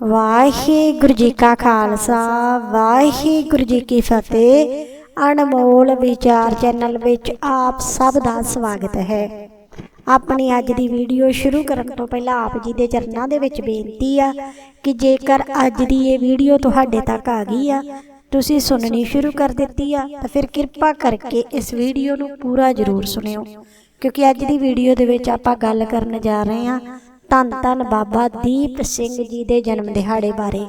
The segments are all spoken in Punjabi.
ਵਾਹਿਗੁਰੂ ਜੀ ਕਾ ਖਾਲਸਾ, ਵਾਹਿਗੁਰੂ ਜੀ ਕੀ ਫਤਿਹ। ਅਨਮੋਲ ਵਿਚਾਰ ਚੈਨਲ ਵਿੱਚ ਆਪ ਸਭ ਦਾ ਸਵਾਗਤ ਹੈ। ਆਪਣੀ ਅੱਜ ਦੀ ਵੀਡੀਓ ਸ਼ੁਰੂ ਕਰਨ ਤੋਂ ਪਹਿਲਾਂ ਆਪ ਜੀ ਦੇ ਚਰਨਾਂ ਦੇ ਵਿੱਚ ਬੇਨਤੀ ਆ ਕਿ ਜੇਕਰ ਅੱਜ ਦੀ ਇਹ ਵੀਡੀਓ ਤੁਹਾਡੇ ਤੱਕ ਆ ਗਈ ਆ, ਤੁਸੀਂ ਸੁਣਨੀ ਸ਼ੁਰੂ ਕਰ ਦਿੱਤੀ ਆ, ਤਾਂ ਫਿਰ ਕਿਰਪਾ ਕਰਕੇ ਇਸ ਵੀਡੀਓ ਨੂੰ ਪੂਰਾ ਜ਼ਰੂਰ ਸੁਣਿਓ। ਕਿਉਂਕਿ ਅੱਜ ਦੀ ਵੀਡੀਓ ਦੇ ਵਿੱਚ ਆਪਾਂ ਗੱਲ ਕਰਨ ਜਾ ਰਹੇ ਹਾਂ ਧੰਨ ਧੰਨ ਬਾਬਾ ਦੀਪ ਸਿੰਘ ਜੀ ਦੇ ਜਨਮ ਦਿਹਾੜੇ ਬਾਰੇ।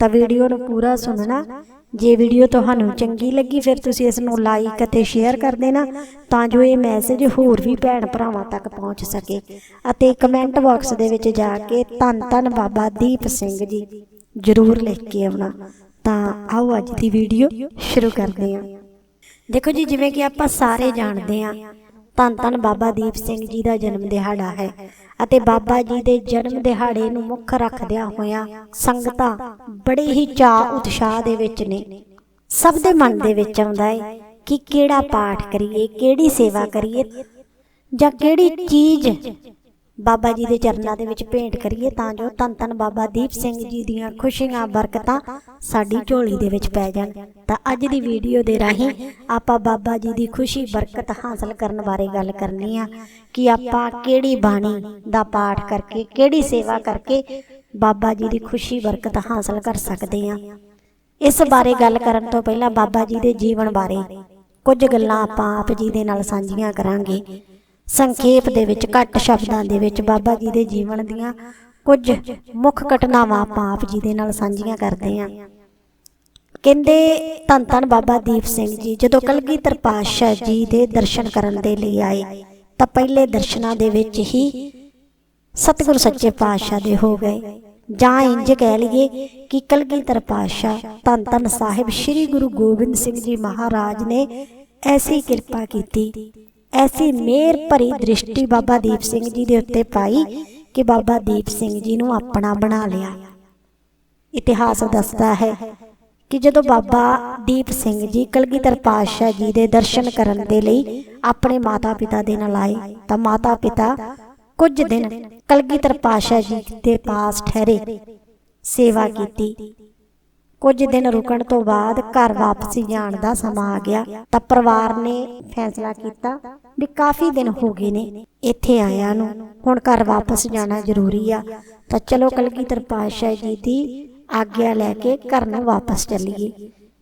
ਤਾਂ ਵੀਡੀਓ ਨੂੰ ਪੂਰਾ ਸੁਣਨਾ। ਜੇ ਵੀਡੀਓ ਤੁਹਾਨੂੰ ਚੰਗੀ ਲੱਗੀ, ਫਿਰ ਤੁਸੀਂ ਇਸ ਨੂੰ ਲਾਈਕ ਅਤੇ ਸ਼ੇਅਰ ਕਰ ਦੇਣਾ ਤਾਂ ਜੋ ਇਹ ਮੈਸੇਜ ਹੋਰ ਵੀ ਭੈਣ ਭਰਾਵਾਂ ਤੱਕ ਪਹੁੰਚ ਸਕੇ। ਅਤੇ ਕਮੈਂਟ ਬਾਕਸ ਦੇ ਵਿੱਚ ਜਾ ਕੇ ਧੰਨ ਧੰਨ ਬਾਬਾ ਦੀਪ ਸਿੰਘ ਜੀ ਜ਼ਰੂਰ ਲਿਖ ਕੇ ਆਉਣਾ। ਤਾਂ ਆਓ ਅੱਜ ਦੀ ਵੀਡੀਓ ਸ਼ੁਰੂ ਕਰਦੇ ਹਾਂ। ਦੇਖੋ ਜੀ, ਜਿਵੇਂ ਕਿ ਆਪਾਂ ਸਾਰੇ ਜਾਣਦੇ ਹਾਂ ਧੰਨ ਧੰਨ ਬਾਬਾ ਦੀਪ ਸਿੰਘ ਜੀ ਦਾ ਜਨਮ ਦਿਹਾੜਾ ਹੈ ਅਤੇ ਬਾਬਾ ਜੀ ਦੇ ਜਨਮ ਦਿਹਾੜੇ ਨੂੰ ਮੁੱਖ ਰੱਖਦਿਆਂ ਹੋਇਆਂ ਸੰਗਤਾਂ ਬੜੇ ਹੀ ਚਾਅ ਉਤਸ਼ਾਹ ਦੇ ਵਿੱਚ ਨੇ। ਸਭ ਦੇ ਮਨ ਦੇ ਵਿੱਚ ਆਉਂਦਾ ਹੈ ਕਿ ਕਿਹੜਾ ਪਾਠ ਕਰੀਏ, ਕਿਹੜੀ ਸੇਵਾ ਕਰੀਏ ਜਾਂ ਕਿਹੜੀ ਚੀਜ਼ ਬਾਬਾ ਜੀ ਦੇ ਚਰਨਾਂ ਦੇ ਵਿੱਚ ਭੇਂਟ ਕਰੀਏ ਤਾਂ ਜੋ ਧੰਨ ਧੰਨ ਬਾਬਾ ਦੀਪ ਸਿੰਘ ਜੀ ਦੀਆਂ ਖੁਸ਼ੀਆਂ, ਬਰਕਤਾਂ ਸਾਡੀ ਝੋਲੀ ਦੇ ਵਿੱਚ ਪੈ ਜਾਣ। ਤਾਂ ਅੱਜ ਦੀ ਵੀਡੀਓ ਦੇ ਰਾਹੀਂ ਆਪਾਂ ਬਾਬਾ ਜੀ ਦੀ ਖੁਸ਼ੀ, ਬਰਕਤ ਹਾਸਲ ਕਰਨ ਬਾਰੇ ਗੱਲ ਕਰਨੀ ਆ ਕਿ ਆਪਾਂ ਕਿਹੜੀ ਬਾਣੀ ਦਾ ਪਾਠ ਕਰਕੇ, ਕਿਹੜੀ ਸੇਵਾ ਕਰਕੇ ਬਾਬਾ ਜੀ ਦੀ ਖੁਸ਼ੀ, ਬਰਕਤ ਹਾਸਲ ਕਰ ਸਕਦੇ ਆ। ਇਸ ਬਾਰੇ ਗੱਲ ਕਰਨ ਤੋਂ ਪਹਿਲਾਂ ਬਾਬਾ ਜੀ ਦੇ ਜੀਵਨ ਬਾਰੇ ਕੁਝ ਗੱਲਾਂ ਆਪਾਂ ਆਪ ਜੀ ਦੇ ਨਾਲ ਸਾਂਝੀਆਂ ਕਰਾਂਗੇ। ਸੰਖੇਪ ਦੇ ਵਿੱਚ ਘੱਟ ਸ਼ਬਦਾਂ ਦੇ ਵਿੱਚ ਬਾਬਾ ਜੀ ਦੇ ਜੀਵਨ ਦੀਆਂ ਕੁਝ ਮੁੱਖ ਘਟਨਾਵਾਂ ਆਪਾਂ ਆਪ ਜੀ ਦੇ ਨਾਲ ਸਾਂਝੀਆਂ ਕਰਦੇ ਹਾਂ। ਕਹਿੰਦੇ ਧੰਨ ਧੰਨ ਬਾਬਾ ਦੀਪ ਸਿੰਘ ਜੀ, ਜਦੋਂ ਕਲਗੀਧਰ ਪਾਤਸ਼ਾਹ ਜੀ ਦੇ ਦਰਸ਼ਨ ਕਰਨ ਦੇ ਲਈ ਆਏ, ਤਾਂ ਪਹਿਲੇ ਦਰਸ਼ਨਾਂ ਦੇ ਵਿੱਚ ਹੀ ਸਤਿਗੁਰ ਸੱਚੇ ਪਾਤਸ਼ਾਹ ਦੇ ਹੋ ਗਏ। ਜਾਂ ਇੰਜ ਕਹਿ ਲਈਏ ਕਿ ਕਲਗੀਧਰ ਪਾਤਸ਼ਾਹ ਧੰਨ ਧੰਨ ਸਾਹਿਬ ਸ੍ਰੀ ਗੁਰੂ ਗੋਬਿੰਦ ਸਿੰਘ ਜੀ ਮਹਾਰਾਜ ਨੇ ਐਸੀ ਕਿਰਪਾ ਕੀਤੀ ਐਸੀ ਮਿਹਰ ਭਰੀ ਦ੍ਰਿਸ਼ਟੀ ਬਾਬਾ ਦੀਪ ਸਿੰਘ ਜੀ ਦੇ ਉੱਤੇ ਪਾਈ ਕਿ ਬਾਬਾ ਦੀਪ ਸਿੰਘ ਜੀ ਨੂੰ ਆਪਣਾ ਬਣਾ ਲਿਆ। ਇਤਿਹਾਸ ਦੱਸਦਾ ਹੈ ਕਿ ਜਦੋਂ ਬਾਬਾ ਦੀਪ ਸਿੰਘ ਜੀ ਕਲਗੀਧਰ ਪਾਤਸ਼ਾਹ ਜੀ ਦੇ ਦਰਸ਼ਨ ਕਰਨ ਦੇ ਲਈ ਆਪਣੇ ਮਾਤਾ-ਪਿਤਾ ਦੇ ਨਾਲ ਆਏ, ਤਾਂ ਮਾਤਾ-ਪਿਤਾ ਕੁਝ ਦਿਨ ਕਲਗੀਧਰ ਪਾਤਸ਼ਾਹ ਜੀ ਦੇ ਪਾਸ ਠਹਿਰੇ, ਸੇਵਾ ਕੀਤੀ। ਕੁਝ ਦਿਨ ਰੁਕਣ ਤੋਂ ਬਾਅਦ ਘਰ ਵਾਪਸੀ ਜਾਣ ਦਾ ਸਮਾਂ ਆ ਗਿਆ। ਤਾਂ ਪਰਿਵਾਰ ਨੇ ਫੈਸਲਾ ਕੀਤਾ ਵੀ ਕਾਫੀ ਦਿਨ ਹੋ ਗਏ ਨੇ ਇੱਥੇ ਆਇਆ ਨੂੰ। ਹੁਣ ਘਰ ਵਾਪਸ ਜਾਣਾ ਜ਼ਰੂਰੀ ਆ। ਤਾਂ ਚਲੋ ਕਲਗੀਧਰ ਪਾਤਸ਼ਾਹ ਜੀ ਦੀ ਆਗਿਆ ਲੈ ਕੇ ਘਰ ਨੂੰ ਵਾਪਸ ਚੱਲੀਏ।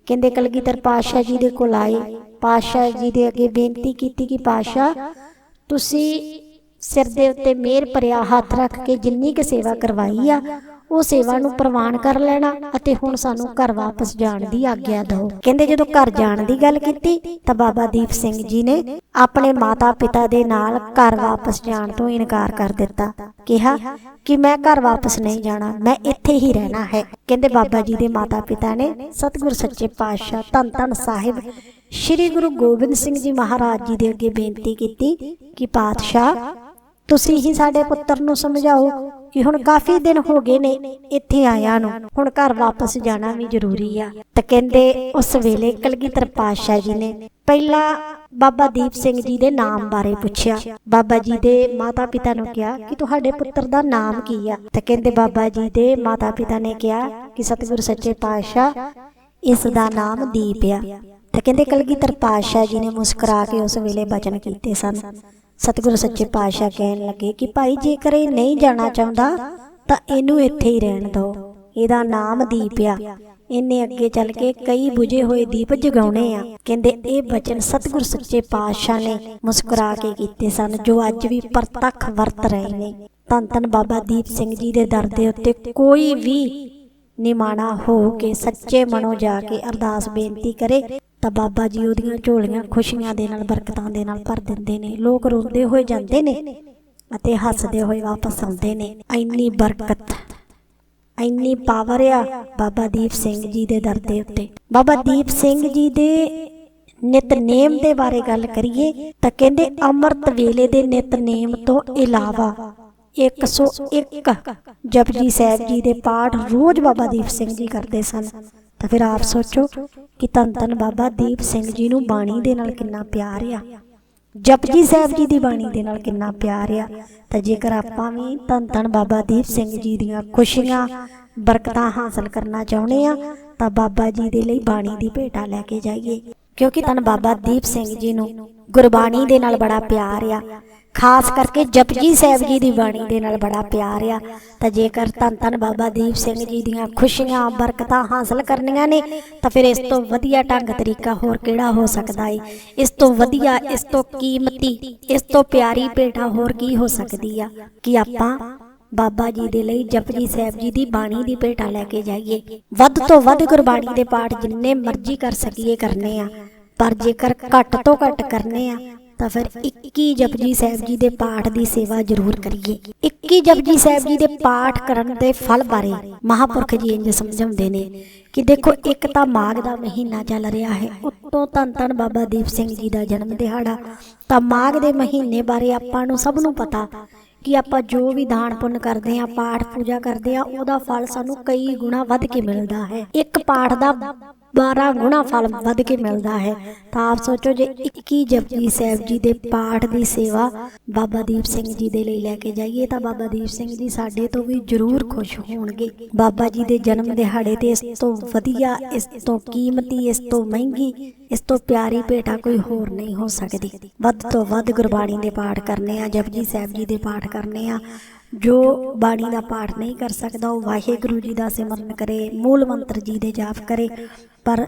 ਕਹਿੰਦੇ ਕਲਗੀਧਰ ਪਾਤਸ਼ਾਹ ਜੀ ਦੇ ਕੋਲ ਆਏ। ਪਾਤਸ਼ਾਹ ਜੀ ਦੇ ਅੱਗੇ ਬੇਨਤੀ ਕੀਤੀ ਕਿ ਪਾਤਸ਼ਾਹ, ਤੁਸੀਂ ਸਿਰ ਦੇ ਉੱਤੇ ਮਿਹਰ ਭਰਿਆ ਹੱਥ ਰੱਖ ਕੇ ਜਿੰਨੀ ਕੁ ਸੇਵਾ ਕਰਵਾਈ ਆ ਉਹ ਸੇਵਾ ਨੂੰ ਪ੍ਰਵਾਨ ਕਰ ਲੈਣਾ ਅਤੇ ਹੁਣ ਸਾਨੂੰ ਘਰ ਵਾਪਸ ਜਾਣ ਦੀ ਆਗਿਆ ਦਿਓ। ਕਹਿੰਦੇ ਜਦੋਂ ਘਰ ਜਾਣ ਦੀ ਗੱਲ ਕੀਤੀ, ਤਾਂ ਬਾਬਾ ਦੀਪ ਸਿੰਘ ਜੀ ਨੇ ਆਪਣੇ ਮਾਤਾ-ਪਿਤਾ ਦੇ ਨਾਲ ਘਰ ਵਾਪਸ ਜਾਣ ਤੋਂ ਇਨਕਾਰ ਕਰ ਦਿੱਤਾ। ਕਿਹਾ ਕਿ ਮੈਂ ਘਰ ਵਾਪਸ ਨਹੀਂ ਜਾਣਾ, ਮੈਂ ਇੱਥੇ ਹੀ ਰਹਿਣਾ ਹੈ। ਕਹਿੰਦੇ ਬਾਬਾ ਜੀ ਦੇ ਮਾਤਾ-ਪਿਤਾ ਨੇ ਸਤਿਗੁਰ ਸੱਚੇ ਪਾਤਸ਼ਾਹ ਧੰਨ ਧੰਨ ਸਾਹਿਬ ਸ੍ਰੀ ਗੁਰੂ ਗੋਬਿੰਦ ਸਿੰਘ ਜੀ ਮਹਾਰਾਜ ਜੀ ਦੇ ਅੱਗੇ ਬੇਨਤੀ ਕੀਤੀ ਕਿ ਪਾਤਸ਼ਾਹ, ਤੁਸੀਂ ਹੀ ਸਾਡੇ ਪੁੱਤਰ ਨੂੰ ਸਮਝਾਓ ਕਿ ਹੁਣ ਕਾਫੀ ਦਿਨ ਹੋ ਗਏ ਨੇ ਇੱਥੇ ਆਇਆ ਨੂੰ। ਹੁਣ ਘਰ ਵਾਪਸ ਜਾਣਾ ਵੀ ਜ਼ਰੂਰੀ ਆ। ਤਾਂ ਕਹਿੰਦੇ ਉਸ ਵੇਲੇ ਕਲਗੀਧਰ ਪਾਤਸ਼ਾਹ ਜੀ ਨੇ ਪਹਿਲਾਂ ਬਾਬਾ ਦੀਪ ਸਿੰਘ ਜੀ ਦੇ ਨਾਮ ਬਾਰੇ ਪੁੱਛਿਆ। ਬਾਬਾ ਜੀ ਦੇ ਮਾਤਾ-ਪਿਤਾ ਨੂੰ ਕਿਹਾ ਕਿ ਤੁਹਾਡੇ ਪੁੱਤਰ ਦਾ ਨਾਮ ਕੀ ਆ? ਤਾਂ ਕਹਿੰਦੇ ਬਾਬਾ ਜੀ ਦੇ ਮਾਤਾ-ਪਿਤਾ ਨੇ ਕਿਹਾ ਕਿ ਸਤਿਗੁਰੂ ਸੱਚੇ ਪਾਤਸ਼ਾਹ ਇਸ ਦਾ ਨਾਮ ਦੀਪ ਆ। ਤਾਂ ਕਹਿੰਦੇ ਕਲਗੀਧਰ ਪਾਤਸ਼ਾਹ ਜੀ ਨੇ ਮੁਸਕਰਾ ਕੇ ਉਸ ਵੇਲੇ ਬਚਨ ਕੀਤੇ ਸਨ। ਸਤਿਗੁਰੂ ਸੱਚੇ ਪਾਤਸ਼ਾਹ ਕਹਿਣ ਲੱਗੇ ਕਿ ਭਾਈ, ਜੇਕਰ ਇਹ ਨਹੀਂ ਜਾਣਾ ਚਾਹੁੰਦਾ, ਤਾਂ ਇਹਨੂੰ ਇੱਥੇ ਹੀ ਰਹਿਣ ਦਿਓ। ਇਹਦਾ ਨਾਮ ਦੀਪ ਆ। ਇਹਨੇ ਅੱਗੇ ਚੱਲ ਕੇ ਕਈ 부ਝੇ ਹੋਏ ਦੀਪ ਜਗਾਉਣੇ ਆ। ਕਹਿੰਦੇ, ਇਹ ਬਚਨ ਸਤਿਗੁਰੂ ਸੱਚੇ ਪਾਤਸ਼ਾਹ ਨੇ ਮੁਸਕਰਾ ਕੇ ਕੀਤੇ ਸਨ, ਜੋ ਅੱਜ ਵੀ ਪ੍ਰਤੱਖ ਵਰਤ ਰਹੇ ਨੇ। ਧੰਨ ਧੰਨ ਬਾਬਾ ਦੀਪ ਸਿੰਘ ਜੀ ਦੇ ਦਰ ਦੇ ਉੱਤੇ ਕੋਈ ਵੀ ਨਿਮਾਣਾ ਹੋ ਕੇ ਸੱਚੇ ਮਨੋਂ ਜਾ ਕੇ ਅਰਦਾਸ ਬੇਨਤੀ ਕਰੇ ਤਾਂ ਬਾਬਾ ਜੀ ਉਹਦੀਆਂ ਝੋਲੀਆਂ ਖੁਸ਼ੀਆਂ ਦੇ ਨਾਲ, ਬਰਕਤਾਂ ਦੇ ਨਾਲ ਭਰ ਦਿੰਦੇ ਨੇ। ਲੋਕ ਰੋਂਦੇ ਹੋਏ ਜਾਂਦੇ ਨੇ ਅਤੇ ਹੱਸਦੇ ਹੋਏ ਵਾਪਸ ਆਉਂਦੇ ਨੇ। ਇੰਨੀ ਬਰਕਤ, ਇੰਨੀ ਪਾਵਰ ਆ ਬਾਬਾ ਦੀਪ ਸਿੰਘ ਜੀ ਦੇ ਦਰ ਦੇ ਉੱਤੇ। ਬਾਬਾ ਦੀਪ ਸਿੰਘ ਜੀ ਦੇ ਨਿਤਨੇਮ ਦੇ ਬਾਰੇ ਗੱਲ ਕਰੀਏ ਤਾਂ ਕਹਿੰਦੇ ਅੰਮ੍ਰਿਤ ਵੇਲੇ ਦੇ ਨਿਤਨੇਮ ਤੋਂ ਇਲਾਵਾ 101 ਜਪਜੀ ਸਾਹਿਬ ਜੀ ਦੇ ਪਾਠ ਰੋਜ਼ ਬਾਬਾ ਦੀਪ ਸਿੰਘ ਜੀ ਕਰਦੇ ਸਨ। ਤਾਂ ਫਿਰ ਆਪ ਸੋਚੋ ਕਿ ਧੰਨ ਧੰਨ ਬਾਬਾ ਦੀਪ ਸਿੰਘ ਜੀ ਨੂੰ ਬਾਣੀ ਦੇ ਨਾਲ ਕਿੰਨਾ ਪਿਆਰ ਆ। ਜਪਜੀ ਸਾਹਿਬ ਜੀ ਦੀ ਬਾਣੀ ਦੇ ਨਾਲ ਕਿੰਨਾ ਪਿਆਰ ਆ। ਤਾਂ ਜੇਕਰ ਆਪਾਂ ਵੀ ਧੰਨ ਧੰਨ ਬਾਬਾ ਦੀਪ ਸਿੰਘ ਜੀ ਦੀਆਂ ਖੁਸ਼ੀਆਂ, ਬਰਕਤਾਂ ਹਾਸਲ ਕਰਨਾ ਚਾਹੁੰਦੇ ਆ, ਤਾਂ ਬਾਬਾ ਜੀ ਦੇ ਲਈ ਬਾਣੀ ਦੀ ਭੇਟਾ ਲੈ ਕੇ ਜਾਈਏ। ਕਿਉਂਕਿ ਧੰਨ ਬਾਬਾ ਦੀਪ ਸਿੰਘ ਜੀ ਨੂੰ ਗੁਰਬਾਣੀ ਦੇ ਨਾਲ ਬੜਾ ਪਿਆਰ ਆ। ਖਾਸ ਕਰਕੇ ਜਪਜੀ ਸਾਹਿਬ ਜੀ ਦੀ ਬਾਣੀ ਦੇ ਨਾਲ ਬੜਾ ਪਿਆਰ ਆ। ਤਾਂ ਜੇਕਰ ਧੰਨ ਧੰਨ ਬਾਬਾ ਦੀਪ ਸਿੰਘ ਜੀ ਦੀਆਂ ਖੁਸ਼ੀਆਂ, ਬਰਕਤਾਂ ਹਾਸਲ ਕਰਨੀਆਂ ਨੇ, ਤਾਂ ਫਿਰ ਇਸ ਤੋਂ ਵਧੀਆ ਢੰਗ ਤਰੀਕਾ ਹੋਰ ਕਿਹੜਾ ਹੋ ਸਕਦਾ ਏ? ਇਸ ਤੋਂ ਵਧੀਆ, ਇਸ ਤੋਂ ਕੀਮਤੀ, ਇਸ ਤੋਂ ਪਿਆਰੀ ਭੇਟਾ ਹੋਰ ਕੀ ਹੋ ਸਕਦੀ ਆ? ਕਿ ਆਪਾਂ ਬਾਬਾ ਜੀ ਦੇ ਲਈ ਜਪਜੀ ਸਾਹਿਬ ਜੀ ਦੀ ਬਾਣੀ ਦੀ ਭੇਟਾ ਲੈ ਕੇ ਜਾਈਏ। ਵੱਧ ਤੋਂ ਵੱਧ ਗੁਰਬਾਣੀ ਦੇ ਪਾਠ ਜਿੰਨੇ ਮਰਜ਼ੀ ਕਰ ਸਕੀਏ, ਕਰਨੇ ਆ। ਪਰ ਜੇਕਰ ਘੱਟ ਤੋਂ ਘੱਟ ਕਰਨੇ ਆ ਤਾਂ ਫਿਰ 21 ਜਪਜੀ ਸਾਹਿਬ ਜੀ ਦੇ ਪਾਠ ਦੀ ਸੇਵਾ ਜ਼ਰੂਰ ਕਰੀਏ। 21 ਜਪਜੀ ਸਾਹਿਬ ਜੀ ਦੇ ਪਾਠ ਕਰਨ ਦੇ ਫਲ ਬਾਰੇ ਮਹਾਪੁਰਖ ਜੀ ਇੰਜ ਸਮਝਾਉਂਦੇ ਨੇ ਕਿ ਦੇਖੋ, ਇੱਕ ਤਾਂ ਮਾਘ ਦਾ ਮਹੀਨਾ ਚੱਲ ਰਿਹਾ ਹੈ, ਉੱਤੋਂ ਧੰਨ ਧੰਨ ਬਾਬਾ ਦੀਪ ਸਿੰਘ ਜੀ ਦਾ ਜਨਮ ਦਿਹਾੜਾ। ਤਾਂ ਮਾਘ ਦੇ ਮਹੀਨੇ ਬਾਰੇ ਆਪਾਂ ਨੂੰ ਸਭ ਨੂੰ ਪਤਾ ਕਿ ਆਪਾਂ ਜੋ ਵੀ ਦਾਨ ਪੁੰਨ ਕਰਦੇ ਆ ਪਾਠ ਪੂਜਾ ਕਰਦੇ ਆ ਉਹਦਾ ਫਲ ਸਾਨੂੰ ਕਈ ਗੁਣਾ ਵੱਧ ਕੇ ਮਿਲਦਾ ਹੈ। ਇੱਕ ਪਾਠ ਦਾ 12 ਗੁਣਾ ਫਲ ਵੱਧ ਕੇ ਮਿਲਦਾ ਹੈ। ਤਾਂ ਆਪ ਸੋਚੋ ਜੇ 21 ਜਪਜੀ ਸਾਹਿਬ ਜੀ ਦੇ ਪਾਠ ਦੀ ਸੇਵਾ ਬਾਬਾ ਦੀਪ ਸਿੰਘ ਜੀ ਦੇ ਲਈ ਲੈ ਕੇ ਜਾਈਏ ਤਾਂ ਬਾਬਾ ਦੀਪ ਸਿੰਘ ਜੀ ਸਾਡੇ ਤੋਂ ਵੀ ਜ਼ਰੂਰ ਖੁਸ਼ ਹੋਣਗੇ। ਬਾਬਾ ਜੀ ਦੇ ਜਨਮ ਦਿਹਾੜੇ ਤੇ ਇਸ ਤੋਂ ਵਧੀਆ, ਇਸ ਤੋਂ ਕੀਮਤੀ, ਇਸ ਤੋਂ ਮਹਿੰਗੀ, ਇਸ ਤੋਂ ਪਿਆਰੀ ਭੇਟਾ ਕੋਈ ਹੋਰ ਨਹੀਂ ਹੋ ਸਕਦੀ। ਵੱਧ ਤੋਂ ਵੱਧ ਗੁਰਬਾਣੀ ਦੇ ਪਾਠ ਕਰਨੇ ਆ, ਜਪਜੀ ਸਾਹਿਬ ਜੀ ਦੇ ਪਾਠ ਕਰਨੇ ਆ। ਜੋ ਬਾਣੀ ਦਾ ਪਾਠ ਨਹੀਂ ਕਰ ਸਕਦਾ, ਉਹ ਵਾਹਿਗੁਰੂ ਜੀ ਦਾ ਸਿਮਰਨ ਕਰੇ, ਮੂਲ ਮੰਤਰ ਜੀ ਦੇ ਜਾਪ ਕਰੇ, ਪਰ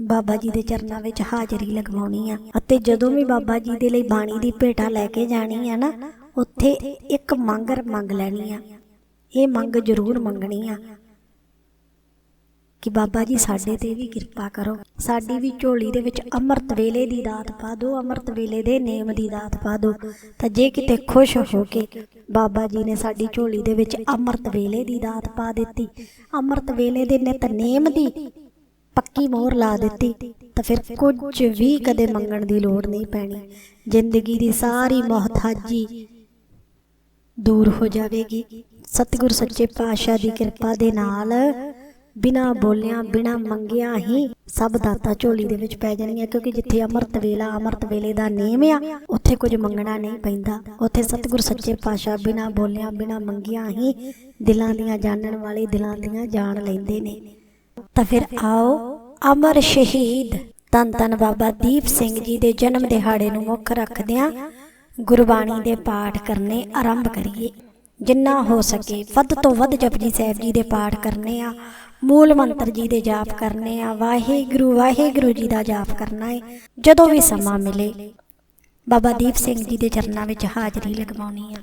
ਬਾਬਾ ਜੀ ਦੇ ਚਰਨਾਂ ਵਿੱਚ ਹਾਜ਼ਰੀ ਲਗਵਾਉਣੀ ਆ। ਅਤੇ ਜਦੋਂ ਵੀ ਬਾਬਾ ਜੀ ਦੇ ਲਈ ਬਾਣੀ ਦੀ ਭੇਟਾ ਲੈ ਕੇ ਜਾਣੀ ਆ ਨਾ, ਉੱਥੇ ਇੱਕ ਮੰਗ ਮੰਗ ਲੈਣੀ ਆ। ਇਹ ਮੰਗ ਜ਼ਰੂਰ ਮੰਗਣੀ ਆ। ਕਿ ਬਾਬਾ ਜੀ, ਸਾਡੇ ਤੇ ਵੀ ਕਿਰਪਾ ਕਰੋ। ਸਾਡੀ ਵੀ ਝੋਲੀ ਦੇ ਵਿੱਚ ਅੰਮ੍ਰਿਤ ਵੇਲੇ ਦੀ ਦਾਤ ਪਾ ਦਿਓ, ਅੰਮ੍ਰਿਤ ਵੇਲੇ ਦੇ ਨੇਮ ਦੀ ਦਾਤ ਪਾ ਦਿਓ। ਤਾਂ ਜੇ ਕਿਤੇ ਖੁਸ਼ ਹੋ ਕੇ ਬਾਬਾ ਜੀ ਨੇ ਸਾਡੀ ਝੋਲੀ ਦੇ ਵਿੱਚ ਅੰਮ੍ਰਿਤ ਵੇਲੇ ਦੀ ਦਾਤ ਪਾ ਦਿੱਤੀ, ਅੰਮ੍ਰਿਤ ਵੇਲੇ ਦੇ ਨਿਤਨੇਮ ਦੀ ਪੱਕੀ ਮੋਹਰ ਲਾ ਦਿੱਤੀ, ਤਾਂ ਫਿਰ ਕੁਝ ਵੀ ਕਦੇ ਮੰਗਣ ਦੀ ਲੋੜ ਨਹੀਂ ਪੈਣੀ। ਜ਼ਿੰਦਗੀ ਦੀ ਸਾਰੀ ਮੁਹਤਾਜੀ ਦੂਰ ਹੋ ਜਾਵੇਗੀ। ਸਤਿਗੁਰ ਸੱਚੇ ਪਾਤਸ਼ਾਹ ਦੀ ਕਿਰਪਾ ਦੇ ਨਾਲ ਬਿਨਾ ਬੋਲਿਆਂ, ਬਿਨਾ ਮੰਗਿਆ ਹੀ ਸਭ ਦਾਤਾ ਝੋਲੀ ਦੇ ਵਿੱਚ ਪੈ ਜਾਣਗੀਆਂ ਕਿਉਂਕਿ ਜਿੱਥੇ ਅੰਮ੍ਰਿਤ ਵੇਲਾ, ਅੰਮ੍ਰਿਤ ਵੇਲੇ ਦਾ ਨੇਮ ਆ, ਉੱਥੇ ਕੁਝ ਮੰਗਣਾ ਨਹੀਂ ਪੈਂਦਾ। ਉੱਥੇ ਸਤਿਗੁਰ ਸੱਚੇ ਪਾਤਸ਼ਾਹ ਬਿਨਾ ਬੋਲਿਆਂ, ਬਿਨਾ ਮੰਗਿਆ ਹੀ ਦਿਲਾਂ ਦੀਆਂ ਜਾਣਨ ਵਾਲੇ ਦਿਲਾਂ ਦੀਆਂ ਜਾਣ ਲੈਂਦੇ ਨੇ। ਤਾਂ ਫਿਰ ਆਓ ਅਮਰ ਸ਼ਹੀਦ ਤਨ ਤਨ ਬਾਬਾ ਦੀਪ ਸਿੰਘ ਜੀ ਦੇ ਜਨਮ ਦਿਹਾੜੇ ਨੂੰ ਮੁੱਖ ਰੱਖਦਿਆਂ ਗੁਰਬਾਣੀ ਦੇ ਪਾਠ ਕਰਨੇ ਆਰੰਭ ਕਰੀਏ। ਜਿੰਨਾ ਹੋ ਸਕੇ ਵੱਧ ਤੋਂ ਵੱਧ ਜਪਜੀ ਸਾਹਿਬ ਜੀ ਦੇ ਪਾਠ ਕਰਨੇ ਆ। ਮੂਲ ਮੰਤਰ ਜੀ ਦੇ ਜਾਪ ਕਰਨੇ ਆ, ਵਾਹਿਗੁਰੂ ਵਾਹਿਗੁਰੂ ਜੀ ਦਾ ਜਾਪ ਕਰਨਾ ਹੈ ਜਦੋਂ ਵੀ ਸਮਾਂ ਮਿਲੇ, ਬਾਬਾ ਦੀਪ ਸਿੰਘ ਜੀ ਦੇ ਚਰਨਾਂ ਵਿੱਚ ਹਾਜ਼ਰੀ ਲਗਵਾਉਣੀ ਆ।